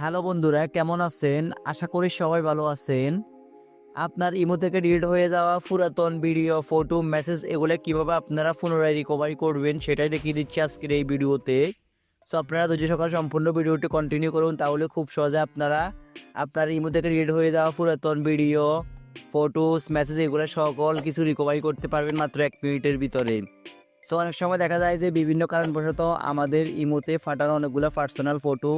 Hello বন্ধুরা, কেমন আছেন? আশা করি সবাই ভালো আছেন। আপনার ইমো থেকে ডিলিট হয়ে যাওয়া পুরাতন ভিডিও, ফটো মেসেজ এগুলো কীভাবে আপনারা পুনরায় রিকভারি করবেন সেটাই দেখিয়ে দিচ্ছি আজকের এই ভিডিওতে। সো আপনারা ধৈর্য সকাল সম্পূর্ণ ভিডিওটি কন্টিনিউ করুন, তাহলে খুব সহজে আপনারা আপনার ইমো থেকে ডিলিট হয়ে যাওয়া পুরাতন ভিডিও ফটোস মেসেজ এগুলো সকল কিছু রিকভারি করতে পারবেন মাত্র এক মিনিটের ভিতরে। সো অনেক সময় দেখা যায় যে বিভিন্ন কারণবশত আমাদের ইমোতে ফাটানো অনেকগুলো পার্সোনাল ফটো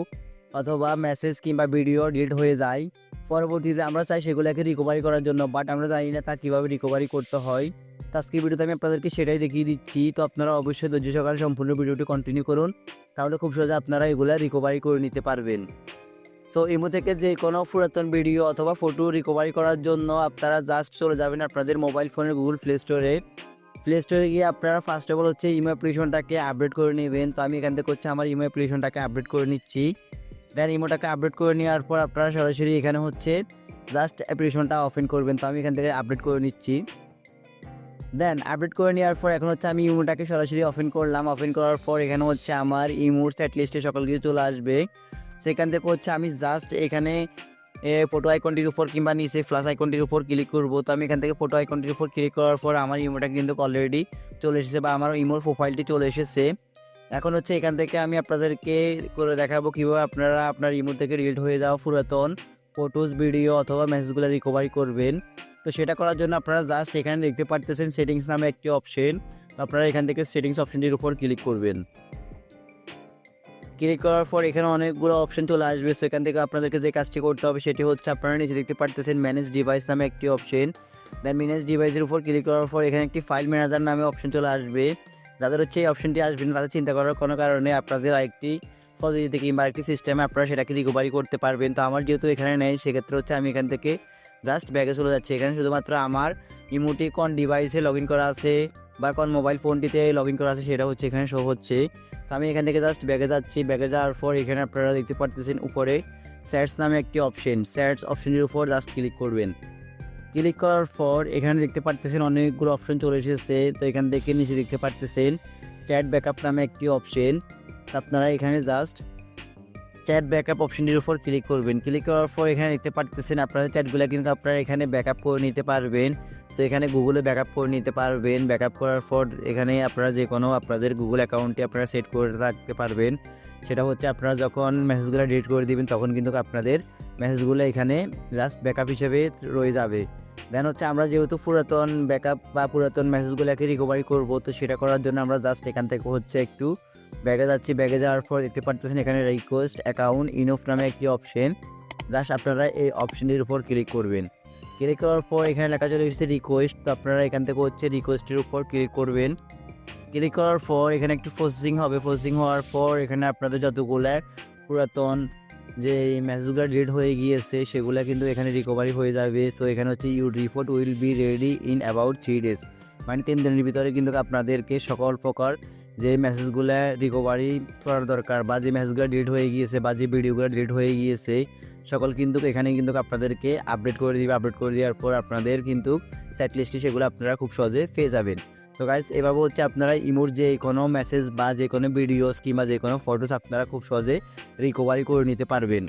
অথবা মেসেজ কিংবা ভিডিও ডিলিট হয়ে যায়। পরবর্তীতে আমরা চাই সেগুলোকে রিকভারি করার জন্য বাট আমরা জানি না তা কীভাবে রিকভারি করতে হয়। তো আজকের ভিডিওতে আমি আপনাদেরকে সেটাই দেখিয়ে দিচ্ছি। তো আপনারা অবশ্যই ধৈর্য সহকারে সম্পূর্ণ ভিডিওটি কন্টিনিউ করুন, তাহলে খুব সহজে আপনারা এগুলো রিকভারি করে নিতে পারবেন। সো ইমো থেকে যে কোনো পুরাতন ভিডিও অথবা ফটো রিকভারি করার জন্য আপনারা জাস্ট চলে যাবেন আপনাদের মোবাইল ফোনের গুগল প্লে স্টোরে প্লে স্টোরে গিয়ে আপনারা ফার্স্ট অফ অল হচ্ছে ইমো অ্যাপ্লিকেশনটাকে আপডেট করে নেবেন। তো আমি এখান থেকে হচ্ছে আমার ইমো অ্যাপ্লিকেশনটাকে আপডেট করে নিচ্ছি। দেন ইমোটাকে আপডেট করে নেওয়ার পর আপনারা সরাসরি এখানে হচ্ছে জাস্ট অ্যাপ্লিকেশনটা ওপেন করবেন। তো আমি এখান থেকে আপডেট করে নিচ্ছি। দেন আপডেট করে নেওয়ার পর এখন হচ্ছে আমি ইমোটাকে সরাসরি ওপেন করলাম। ওপেন করার পর এখানে হচ্ছে আমার ইমোর সেট সকল কিছু চলে আসবে। সেখান থেকে হচ্ছে আমি জাস্ট এখানে ফটো আইকনটির উপর কিংবা নিচে ফ্লাস আইকনটির উপর ক্লিক করব। তো আমি এখান থেকে ফটো আইকনটির উপর ক্লিক করার পর আমার ইমোটা কিন্তু অলরেডি চলে এসেছে বা আমার ইমোর প্রোফাইলটি চলে এসেছে। এখন হচ্ছে এখান থেকে আমি আপনাদেরকে করে দেখাবো কীভাবে আপনারা আপনার ইমো থেকে রিলেট হয়ে যাওয়া পুরাতন ফটোস ভিডিও অথবা মেসেজগুলো রিকভারি করবেন। তো সেটা করার জন্য আপনারা জাস্ট এখানে দেখতে পারতেছেন সেটিংস নামে একটি অপশন আপনারা এখান থেকে সেটিংস অপশনটির উপর ক্লিক করবেন। ক্লিক করার পর এখানে অনেকগুলো অপশন চলে আসবে। সো এখান থেকে আপনাদেরকে যে কাজটি করতে হবে সেটি হচ্ছে আপনারা নিচে দেখতে পারতেছেন ম্যানেজ ডিভাইস নামে একটি অপশন দেন ম্যানেজ ডিভাইসের উপর ক্লিক করার পর এখানে একটি ফাইল ম্যানেজার নামে অপশন চলে আসবে। যাদের হচ্ছে এই অপশনটি আসবে না, তাদের চিন্তা করার কোনো কারণে আপনাদের আরেকটি পদ্ধতিতে কিংবা আরেকটি সিস্টেমে আপনারা সেটাকে রিকভারি করতে পারবেন। তো আমার যেহেতু এখানে নেই, সেক্ষেত্রে হচ্ছে আমি এখান থেকে জাস্ট ব্যাগে চলে যাচ্ছি। এখানে শুধুমাত্র আমার ইমোটি কোন ডিভাইসে লগ করা আছে বা কোন মোবাইল ফোনটিতে লগ করা আছে, সেটা হচ্ছে এখানে শো হচ্ছে। তো আমি এখান থেকে জাস্ট ব্যাগে যাচ্ছি। ব্যাগে যাওয়ার পর এখানে আপনারা দেখতে পারতেছেন উপরে স্যাটস নামে একটি অপশন স্যাটস অপশনের উপর জাস্ট ক্লিক করবেন। ক্লিক করার পর এখানে দেখতে পারতেছেন অনেকগুলো অপশন চলে এসেছে। তো এখান থেকে নিচে দেখতে পারতেছেন চ্যাট ব্যাকআপ নামে একটি অপশন আপনারা এখানে জাস্ট চ্যাট ব্যাকআপ অপশনটির উপর ক্লিক করবেন। ক্লিক করার পর এখানে দেখতে পারতেছেন আপনাদের চ্যাটগুলো কিন্তু আপনারা এখানে ব্যাকআপ করে নিতে পারবেন। সো এখানে গুগলে ব্যাকআপ করে নিতে পারবেন। ব্যাকআপ করার পর এখানে আপনারা যে কোনো আপনাদের গুগল অ্যাকাউন্টে আপনারা সেট করে রাখতে পারবেন। সেটা হচ্ছে আপনারা যখন মেসেজগুলো ডিলিট করে দিবেন, তখন কিন্তু আপনাদের মেসেজগুলো এখানে জাস্ট ব্যাকআপ হিসেবে রয়ে যাবে। দেন হচ্ছে আমরা যেহেতু পুরাতন ব্যাকআপ বা পুরাতন মেসেজগুলোকে রিকভারি করব, তো সেটা করার জন্য আমরা জাস্ট এখান থেকে হচ্ছে একটু ব্যাগে যাচ্ছি, ব্যাগে যাওয়ার পর দেখতে পারতেছেন এখানে রিকোয়েস্ট অ্যাকাউন্ট ইনফ নামে একটি অপশন জাস্ট আপনারা এই অপশনটির উপর ক্লিক করবেন। ক্লিক করার পর এখানে লেখা চলে এসেছে রিকোয়েস্ট তো আপনারা এখান থেকে হচ্ছে রিকোয়েস্টের উপর ক্লিক করবেন। ক্লিক করার পর এখানে একটু প্রসেসিং হবে। প্রসেসিং হওয়ার পর এখানে আপনাদের যতগুলো পুরাতন যে মেসেজগুলো ডিলিট হয়ে গিয়েছে, সেগুলো কিন্তু এখানে রিকভারি হয়ে যাবে। সো এখানে হচ্ছে your report will be ready in about three days মানে তিন দিনের ভিতরে কিন্তু আপনাদেরকে সকল প্রকার যে মেসেজগুলো রিকভারি করার দরকার বা যে মেসেজগুলো ডিলিট হয়ে গিয়েছে বা যে ভিডিওগুলো ডিলিট হয়ে গিয়েছে, সকল কিন্তু এখানে কিন্তু আপনাদেরকে আপডেট করে দিবে। আপডেট করে দেওয়ার পর আপনাদের কিন্তু সেট লিস্টে সেগুলো আপনারা খুব সহজে পেয়ে যাবেন। তো গাইজ এভাবে হচ্ছে আপনারা ইমোর যে কোনো মেসেজ বা যে কোনো ভিডিওস কিংবা যে কোনো ফটোস আপনারা খুব সহজে রিকভারি করে নিতে পারবেন।